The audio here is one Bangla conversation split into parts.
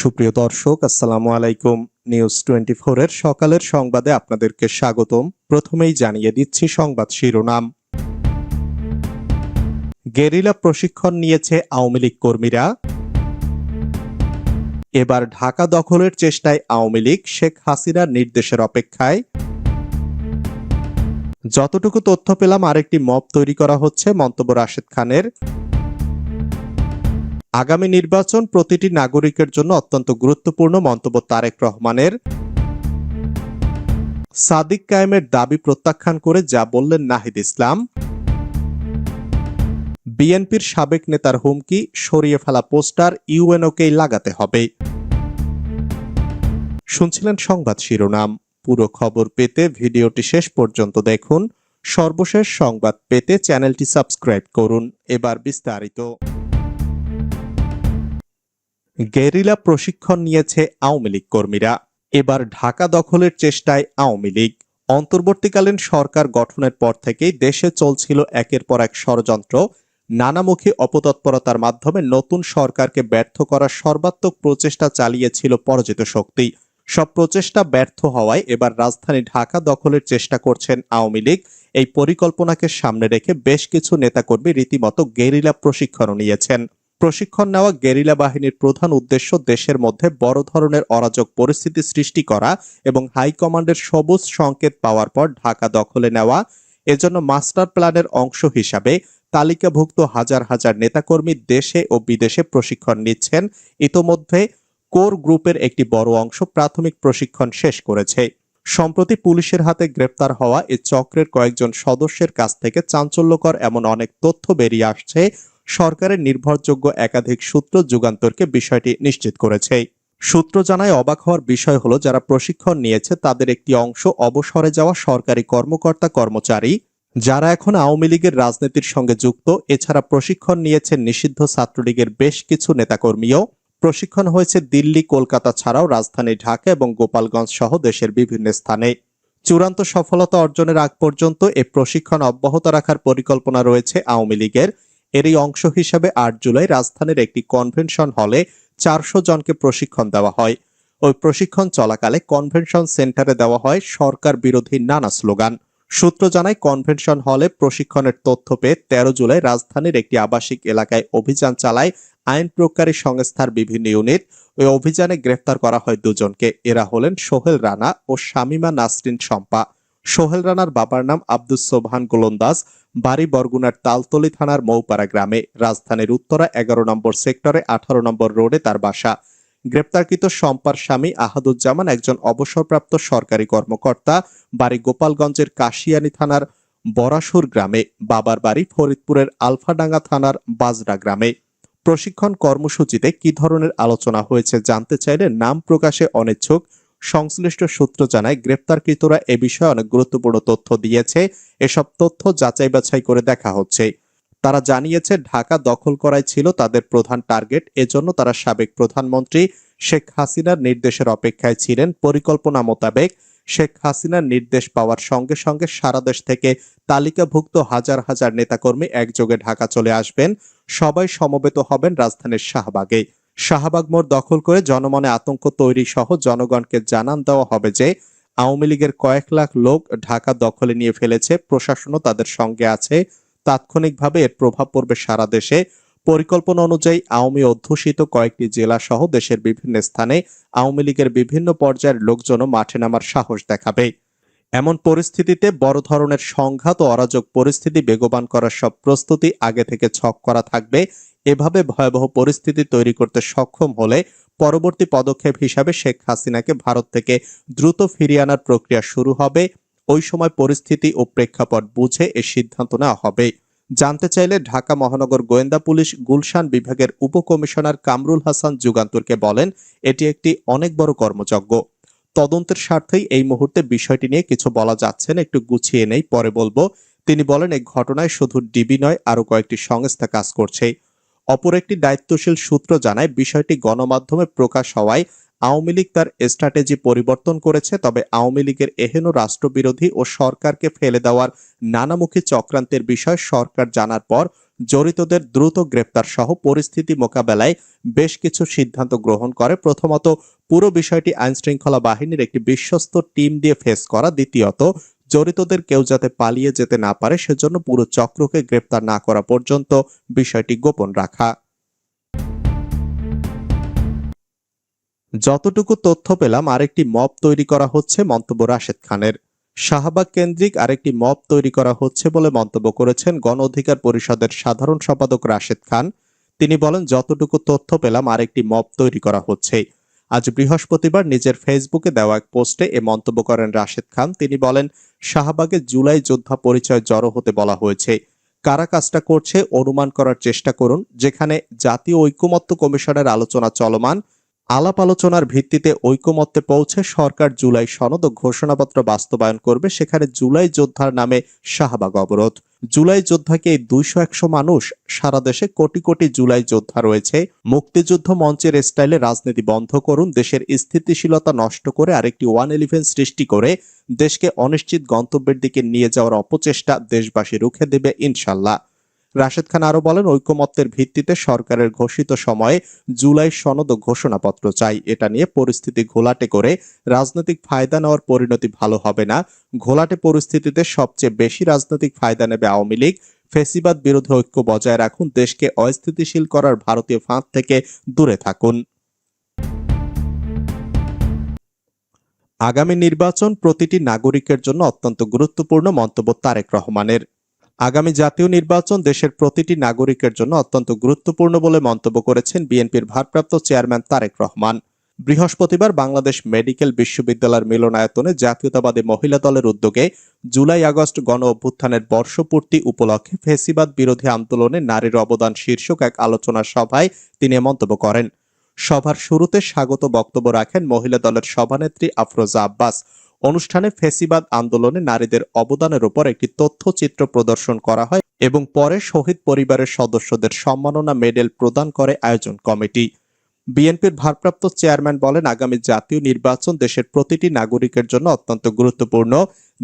সুপ্রিয় দর্শক, আসসালামু আলাইকুম। নিউজ টোয়েন্টি এর সকালের সংবাদে আপনাদেরকে স্বাগতম। প্রথমেই জানিয়ে দিচ্ছি সংবাদ শিরোনাম। গেরিলা প্রশিক্ষণ নিয়েছে আওয়ামী লীগ কর্মীরা। এবার ঢাকা দখলের চেষ্টায় আওয়ামী লীগ, শেখ হাসিনার নির্দেশের অপেক্ষায়। যতটুকু তথ্য পেলাম, আরেকটি মব তৈরি করা হচ্ছে, মন্তব্য রাশেদ খানের। আগামী নির্বাচন প্রতিটি নাগরিকের জন্য অত্যন্ত গুরুত্বপূর্ণ মন্তব্য তারেক রহমানের। সাদিক কায়েমের দাবি প্রত্যাখ্যান করে যা বললেন নাহিদ ইসলাম। বিএনপির সাবেক নেতার হুমকি, সরিয়ে ফেলা পোস্টার ইউএনওকেই লাগাতে হবে। শুনছিলেন সংবাদ শিরোনাম। পুরো খবর পেতে ভিডিওটি শেষ পর্যন্ত দেখুন। সর্বশেষ সংবাদ পেতে চ্যানেলটি সাবস্ক্রাইব করুন। এবার বিস্তারিত। গেরিলা প্রশিক্ষণ নিয়েছে আওয়ামী লীগ কর্মীরা। এবার ঢাকা দখলের চেষ্টায় আওয়ামী লীগ। অন্তর্বর্তীকালীন সরকার গঠনের পর থেকেই দেশে চলছিল একের পর এক ষড়যন্ত্র। নানামুখী অপতৎপরতার মাধ্যমে নতুন সরকারকে ব্যর্থ করার সর্বাত্মক প্রচেষ্টা চালিয়েছিল পরাজিত শক্তি। সব প্রচেষ্টা ব্যর্থ হওয়ায় এবার রাজধানী ঢাকা দখলের চেষ্টা করছেন আওয়ামী লীগ। এই পরিকল্পনাকে সামনে রেখে বেশ কিছু নেতাকর্মী রীতিমতো গেরিলা প্রশিক্ষণ নিয়েছেন। প্রশিক্ষণ নেওয়া গেরিলা বাহিনীর প্রধান উদ্দেশ্য দেশের মধ্যে বড় ধরনের অরাজক পরিস্থিতি সৃষ্টি করা এবং হাইকমান্ডের সবুজ সংকেত পাওয়ার পর ঢাকা দখলে নেওয়া। এজন্য মাস্টার প্ল্যানের অংশ হিসাবে তালিকাভুক্ত হাজার হাজার নেতাকর্মী দেশে ও বিদেশে প্রশিক্ষণ নিচ্ছেন। ইতোমধ্যে কোর গ্রুপের একটি বড় অংশ প্রাথমিক প্রশিক্ষণ শেষ করেছে। সম্প্রতি পুলিশের হাতে গ্রেপ্তার হওয়া এ চক্রের কয়েকজন সদস্যের কাছ থেকে চাঞ্চল্যকর এমন অনেক তথ্য বেরিয়ে আসছে। সরকারের নির্ভরযোগ্য একাধিক সূত্র যুগান্তরকে বিষয়টি নিশ্চিত করেছে। সূত্র জানায়, অবাক হওয়ার বিষয় হলো, যারা প্রশিক্ষণ নিয়েছে, তাদের একটি অংশ অবসরে যাওয়া সরকারি কর্মকর্তা কর্মচারী, যারা এখন আওয়ামী লীগের রাজনীতির সঙ্গে যুক্ত। এছাড়া প্রশিক্ষণ নিয়েছেন নিষিদ্ধ ছাত্রলীগের বেশ কিছু নেতাকর্মীও। প্রশিক্ষণ হয়েছে দিল্লি, কলকাতা ছাড়াও রাজধানী ঢাকা এবং গোপালগঞ্জ সহ দেশের বিভিন্ন স্থানে। চূড়ান্ত সফলতা অর্জনের আগ পর্যন্ত এ প্রশিক্ষণ অব্যাহত রাখার পরিকল্পনা রয়েছে আওয়ামী লীগের। এরই অংশ হিসাবে আট জুলাই রাজধানীর একটি কনভেনশন হলে চারশো জনকে প্রশিক্ষণ দেওয়া হয়। ওই প্রশিক্ষণ চলাকালে কনভেনশন সেন্টারে দেওয়া হয় সরকার বিরোধী নানা স্লোগান। সূত্র জানায়, কনভেনশন হলে প্রশিক্ষণের তথ্য পেয়ে তেরো জুলাই রাজধানীর একটি আবাসিক এলাকায় অভিযান চালায় আইন প্রকারী সংস্থার বিভিন্ন ইউনিট। ওই অভিযানে গ্রেফতার করা হয় দুজনকে। এরা হলেন সোহেল রানা ও শামিমা নাসরিন শম্পা। সোহেল রানার বাবার নাম আব্দুস সোবহান গোলন্দাজ। বাড়ি বরগুনার তালতলি থানার মৌপাড়া গ্রামে। রাজধানীর উত্তরা এগারো নম্বর সেক্টরে আঠারো নম্বর রোডে তার বাসা। গ্রেপ্তারকৃত সম্পার স্বামী আহাদুজ্জামান একজন অবসরপ্রাপ্ত সরকারি কর্মকর্তা। বাড়ি গোপালগঞ্জের কাশিয়ানী থানার বরাসুর গ্রামে। বাবার বাড়ি ফরিদপুরের আলফাডাঙ্গা থানার বাজরা গ্রামে। প্রশিক্ষণ কর্মসূচিতে কি ধরনের আলোচনা হয়েছে জানতে চাইলে নাম প্রকাশে অনিচ্ছুক। সংশ্লিষ্ট সূত্র জানায়, গ্রেপ্তারকৃতরা এ বিষয়ে অনেক গুরুত্বপূর্ণ তথ্য দিয়েছে। এসব তথ্য যাচাই বাছাই করে দেখা হচ্ছে। তারা জানিয়েছে, ঢাকা দখল করাই ছিল তাদের প্রধান টার্গেট। এজন্য তারা সাবেক প্রধানমন্ত্রী শেখ হাসিনার নির্দেশের অপেক্ষায় ছিলেন। পরিকল্পনা মোতাবেক শেখ হাসিনার নির্দেশ পাওয়ার সঙ্গে সঙ্গে সারা দেশ থেকে তালিকাভুক্ত হাজার হাজার নেতাকর্মী একযোগে ঢাকা চলে আসবেন। সবাই সমবেত হবেন রাজধানীর শাহবাগে। শাহবাগ মোড় দখল করে জনমনে আতঙ্ক তৈরি সহ জনগণকে জানান দেওয়া হবে যে, আওয়ামী লীগের কয়েক লাখ লোক ঢাকা দখলে নিয়ে ফেলেছে। প্রশাসনও তাদের সঙ্গে আছে। তাৎক্ষণিকভাবে এর প্রভাব পড়বে সারা দেশে। পরিকল্পনা অনুযায়ী আওয়ামী অধ্যুষিত কয়েকটি জেলা সহ দেশের বিভিন্ন স্থানে আওয়ামী লীগের বিভিন্ন পর্যায়ের লোকজনও মাঠে নামার সাহস দেখাবে। এমন পরিস্থিতিতে বড় ধরনের সংঘাত ও অরাজক পরিস্থিতি বেগবান করার সব প্রস্তুতি আগে থেকে ছক করা থাকবে। এভাবে ভয়াবহ পরিস্থিতি তৈরি করতে সক্ষম হলে পরবর্তী পদক্ষেপ হিসাবে শেখ হাসিনাকে ভারত থেকে দ্রুত ফিরিয়ে আনার প্রক্রিয়া শুরু হবে। ওই সময় পরিস্থিতি ও প্রেক্ষাপট বুঝে এ সিদ্ধান্ত নেওয়া হবে। জানতে চাইলে ঢাকা মহানগর গোয়েন্দা পুলিশ গুলশান বিভাগের উপকমিশনার কামরুল হাসান যুগান্তরকে বলেন, এটি একটি অনেক বড় কর্মযজ্ঞ। তদন্তের স্বার্থেই এই মুহূর্তে বিষয়টি নিয়ে কিছু বলা যাচ্ছে না, একটু গুছিয়ে নেই, পরে বলব। তিনি বলেন এই ঘটনায় শুধু ডিবি নয় আরও কয়েকটি সংস্থা কাজ করছে। অপর একটি দায়িত্বশীল সূত্র জানায়, বিষয়টি গণমাধ্যমে প্রকাশ হওয়ায় আওয়ামী লীগ তার স্ট্র্যাটেজি পরিবর্তন করেছে, তবে আওয়ামী লীগের এহেন রাষ্ট্রবিরোধী ও সরকারকে ফেলে দেওয়ার নানামুখী চক্রান্তের বিষয় সরকার জানার পর জড়িতদের দ্রুত গ্রেপ্তার সহ পরিস্থিতি মোকাবেলায় বেশ কিছু সিদ্ধান্ত গ্রহণ করে। প্রথমত, পুরো বিষয়টি আইনশৃঙ্খলা বাহিনীর একটি বিশ্বস্ত টিম দিয়ে ফেস করা, দ্বিতীয়ত জড়িতদের কেউ যাতে পালিয়ে যেতে না পারে, সেজন্য পুরো চক্রকে গ্রেপ্তার না করা পর্যন্ত বিষয়টি গোপন রাখা। যতটুকু তথ্য পেলাম, আরেকটি মব তৈরি করা হচ্ছে মন্তব্য রাশেদ খানের। শাহবাগ কেন্দ্রিক আরেকটি মব তৈরি করা হচ্ছে বলে মন্তব্য করেছেন গণ অধিকার পরিষদের সাধারণ সম্পাদক রাশেদ খান। তিনি বলেন, যতটুকু তথ্য পেলাম, আরেকটি মব তৈরি করা হচ্ছে। আজ বৃহস্পতিবার নিজের ফেসবুকে দেওয়া এক পোস্টে এ মন্তব্য করেন রাশেদ খান। তিনি বলেন, শাহবাগে জুলাই যোদ্ধা পরিচয় জড়ো হতে বলা হয়েছে। কারা কাজটা করছে অনুমান করার চেষ্টা করুন, যেখানে জাতীয় ঐক্যমত্য কমিশনের আলোচনা চলমান। আলাপ আলোচনার ভিত্তিতে ঐকমত্যে পৌঁছে সরকার জুলাই সনদ ও ঘোষণাপত্র বাস্তবায়ন করবে সেখানে জুলাই যোদ্ধার নামে শাহবাগ অবরোধ। জুলাই যোদ্ধাকে এই দুইশো একশো মানুষ, সারা দেশে কোটি কোটি জুলাই যোদ্ধা রয়েছে। মুক্তিযুদ্ধ মঞ্চের স্টাইলে রাজনীতি বন্ধ করুন, দেশের স্থিতিশীলতা নষ্ট করে আরেকটি ওয়ান ইলেভেন সৃষ্টি করে দেশকে অনিশ্চিত গন্তব্যের দিকে নিয়ে যাওয়ার অপচেষ্টা দেশবাসী রুখে দেবে ইনশাল্লাহ। রাশেদ খান আরও বলেন, ঐকমত্যের ভিত্তিতে সরকারের ঘোষিত সময়ে জুলাই সনদ ঘোষণাপত্র চাই। এটা নিয়ে পরিস্থিতি ঘোলাটে করে রাজনৈতিক ফায়দা নেওয়ার পরিণতি ভালো হবে না। ঘোলাটে পরিস্থিতিতে সবচেয়ে বেশি রাজনৈতিক ফায়দা নেবে আওয়ামী লীগ। ফেসিবাদ বিরোধী ঐক্য বজায় রাখুন, দেশকে অস্থিতিশীল করার ভারতীয় ফাঁদ থেকে দূরে থাকুন। আগামী নির্বাচন প্রতিটি নাগরিকের জন্য অত্যন্ত গুরুত্বপূর্ণ মন্তব্য তারেক রহমানের। আগামী জাতীয় নির্বাচন দেশের প্রতিটি নাগরিকের জন্য অত্যন্ত গুরুত্বপূর্ণ বলে মন্তব্য করেছেন বিএনপির ভারপ্রাপ্ত চেয়ারম্যান তারেক রহমান। বৃহস্পতিবার বাংলাদেশ মেডিকেল বিশ্ববিদ্যালয়ের মিলনায়তনে জাতীয়তাবাদী মহিলা দলের উদ্যোগে জুলাই আগস্ট গণ অভ্যুত্থানের বর্ষপূর্তি উপলক্ষে ফেসিবাদ বিরোধী আন্দোলনে নারীর অবদান শীর্ষক এক আলোচনা সভায় তিনি মন্তব্য করেন। সভার শুরুতে স্বাগত বক্তব্য রাখেন মহিলা দলের সভানেত্রী আফরোজা আব্বাস। অনুষ্ঠানে ফেসিবাদ আন্দোলনে নারীদের অবদানের উপর একটি তথ্যচিত্র প্রদর্শন করা হয় এবং পরে শহীদ পরিবারের সদস্যদের সম্মাননা মেডেল প্রদান করে আয়োজন কমিটি। বিএনপির ভারপ্রাপ্ত চেয়ারম্যান বলেন, আগামী জাতীয় নির্বাচন দেশের প্রতিটি নাগরিকের জন্য অত্যন্ত গুরুত্বপূর্ণ।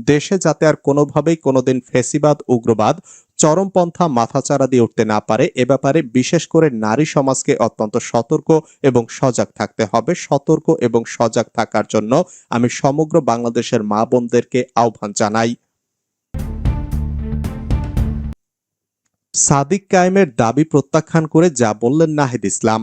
দেশে যাতে আর কোনোভাবেই কোনোদিন ফেসিবাদ, উগ্রবাদ চরমপন্থা মাথাচাড়া দিয়ে উঠতে না পারে, এ ব্যাপারে বিশেষ করে নারী সমাজকে অত্যন্ত সতর্ক এবং সজাগ থাকতে হবে। সতর্ক এবং সজাগ থাকার জন্য আমি সমগ্র বাংলাদেশের মা বোনদেরকে আহ্বান জানাই। সাদিক কায়েমের দাবি প্রত্যাখ্যান করে যা বললেন নাহিদ ইসলাম।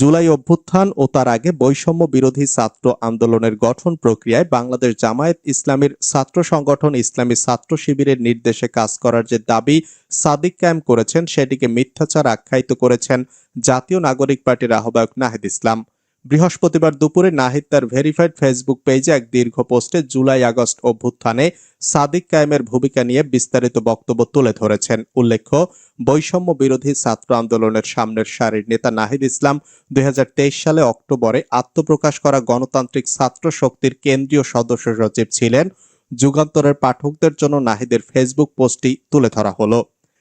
জুলাই অভ্যুত্থান ও তার আগে বৈষম্য বিরোধী ছাত্র আন্দোলনের গঠন প্রক্রিয়ায় বাংলাদেশ জামায়াত ইসলামীর ছাত্র সংগঠন ইসলামী ছাত্র শিবিরের নির্দেশে কাজ করার যে দাবি সাদিক কায়েম করেছেন, সেটিকে মিথ্যাচার আখ্যায়িত করেছেন জাতীয় নাগরিক পার্টির আহ্বায়ক নাহিদ ইসলাম। বৃহস্পতিবার দুপুরে নাহিদ তার ভেরিফাইড ফেসবুক পেজে এক দীর্ঘ পোস্টে জুলাই আগস্ট অভ্যুত্থানে সাদিক কায়েমের ভূমিকা নিয়ে বিস্তারিত বক্তব্য তুলে ধরেছেন। উল্লেখ্য, বৈষম্য বিরোধী ছাত্র আন্দোলনের সামনের সারির নেতা নাহিদ ইসলাম দুই হাজার তেইশ সালে অক্টোবরে আত্মপ্রকাশ করা গণতান্ত্রিক ছাত্র শক্তির কেন্দ্রীয় সদস্য সচিব ছিলেন। যুগান্তরের পাঠকদের জন্য নাহিদের ফেসবুক পোস্টটি তুলে ধরা হলো।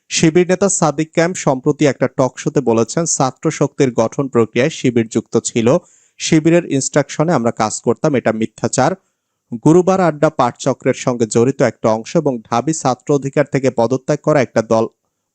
শিবির নেতা সাদিক ক্যাম্প সম্প্রতি একটা টক শোতে বলেছেন, ছাত্র শক্তির গঠন প্রক্রিয়ায় শিবির যুক্ত ছিল। শিবিরের ইনস্ট্রাকশনে আমরা কাজ করতাম। এটা মিথ্যাচার। গুরুবার আড্ডা পাঠচক্রের সঙ্গে জড়িত একটা অংশ এবং ঢাবি ছাত্র অধিকার থেকে পদত্যাগ করা একটা দল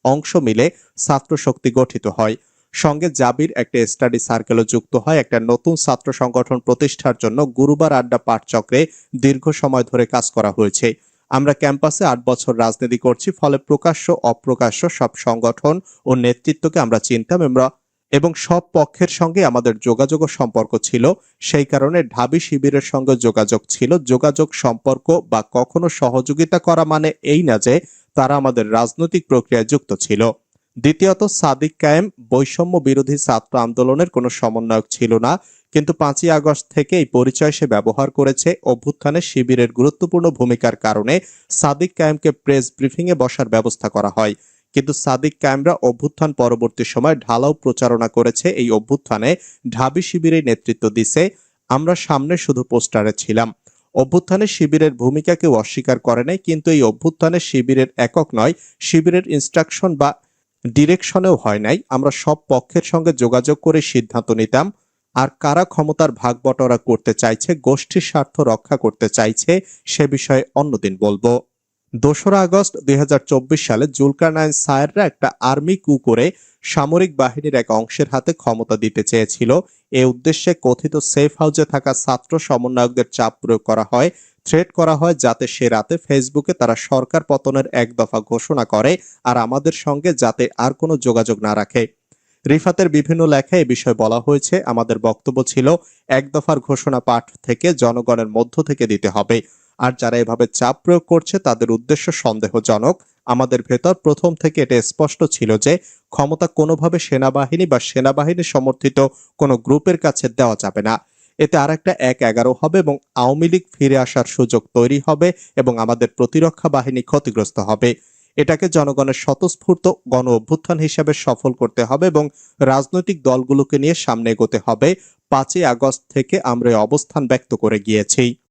অংশ মিলে ছাত্র শক্তি গঠিত হয়। সঙ্গে জাবির একটা স্টাডি সার্কেলও যুক্ত হয়। একটা নতুন ছাত্র সংগঠন প্রতিষ্ঠার জন্য গুরুবার আড্ডা পাঠচক্রে দীর্ঘ সময় ধরে কাজ করা হয়েছে। আমরা ক্যাম্পাসে আট বছর রাজনীতি করছি, ফলে প্রকাশ্য, অপ্রকাশ্য সব সংগঠন ও নেতৃত্বকে আমরা চিনতাম। আমরা এবং সব পক্ষের সঙ্গে আমাদের যোগাযোগ সম্পর্ক ছিল। সেই কারণে ঢাবি শিবিরের সঙ্গে যোগাযোগ ছিল। যোগাযোগ সম্পর্ক বা কখনো সহযোগিতা করা মানে এই না যে তারা আমাদের রাজনৈতিক প্রক্রিয়ায় যুক্ত ছিল। দ্বিতীয়ত, সাদিক কায়েম বৈষম্য বিরোধী ছাত্র আন্দোলনের কোনো সমন্বয়ক ছিল না। কিন্তু পাঁচই আগস্ট থেকে এই পরিচয় সে ব্যবহার করেছে। অভ্যুত্থানে শিবিরের গুরুত্বপূর্ণ ভূমিকার কারণে সাদিক কায়েমকে প্রেস ব্রিফিংয়ে বসার ব্যবস্থা করা হয়। কিন্তু সাদিক কায়েমরা অভ্যুত্থান পরবর্তী সময় ঢালাও প্রচারণা করেছে এই অভ্যুত্থানে ঢাবি শিবিরের নেতৃত্ব দিছে। আমরা সামনে শুধু পোস্টারে ছিলাম। অভ্যুত্থানে শিবিরের ভূমিকা কেউ অস্বীকার করে নাই, কিন্তু এই অভ্যুত্থানে শিবিরের একক নয়, শিবিরের ইনস্ট্রাকশন বা ডিরেকশনেও হয় নাই। আমরা সব পক্ষের সঙ্গে যোগাযোগ করে সিদ্ধান্ত নিতাম। আর কারা ক্ষমতার ভাগ বটরা করতে চাইছে, গোষ্ঠীর স্বার্থ রক্ষা করতে চাইছে, সে বিষয়ে অন্যদিন বলব। দোসরা আগস্ট দুই হাজার চব্বিশ সালে জুলকারনাইন সায়েররা একটা আর্মি কু করে সামরিক বাহিনীর এক অংশের হাতে ক্ষমতা দিতে চেয়েছিল। এ উদ্দেশ্যে কথিত সেফ হাউসে থাকা ছাত্র সমন্বয়কদের চাপ প্রয়োগ করা হয়, থ্রেট করা হয় যাতে সে রাতে ফেসবুকে তারা সরকার পতনের এক দফা ঘোষণা করে আর আমাদের সঙ্গে যাতে আর কোনো যোগাযোগ না রাখে। রিফাতের বিভিন্ন লেখায় এ বিষয়ে বলা হয়েছে, আমাদের বক্তব্য ছিল, এক দফার ঘোষণা পাঠ থেকে জনগণের মধ্য থেকে দিতে হবে। আর যারা এভাবে চাপ প্রয়োগ করছে, তাদের উদ্দেশ্য সন্দেহজনক। আমাদের ভেতর প্রথম থেকে এটা স্পষ্ট ছিল যে, ক্ষমতা কোনোভাবে সেনাবাহিনী বা সেনাবাহিনী সমর্থিত কোনো গ্রুপের কাছে দেওয়া যাবে না। এতে আরেকটা এক এগারো হবে এবং আওয়ামী লীগ ফিরে আসার সুযোগ তৈরি হবে এবং আমাদের প্রতিরক্ষা বাহিনী ক্ষতিগ্রস্ত হবে। এটাকে জনগণের স্বতঃস্ফূর্ত গণ অভ্যুত্থান হিসাবে সফল করতে হবে এবং রাজনৈতিক দলগুলোকে নিয়ে সামনে এগোতে হবে। পাঁচই আগস্ট থেকে আমরা অবস্থান ব্যক্ত করে গিয়েছি।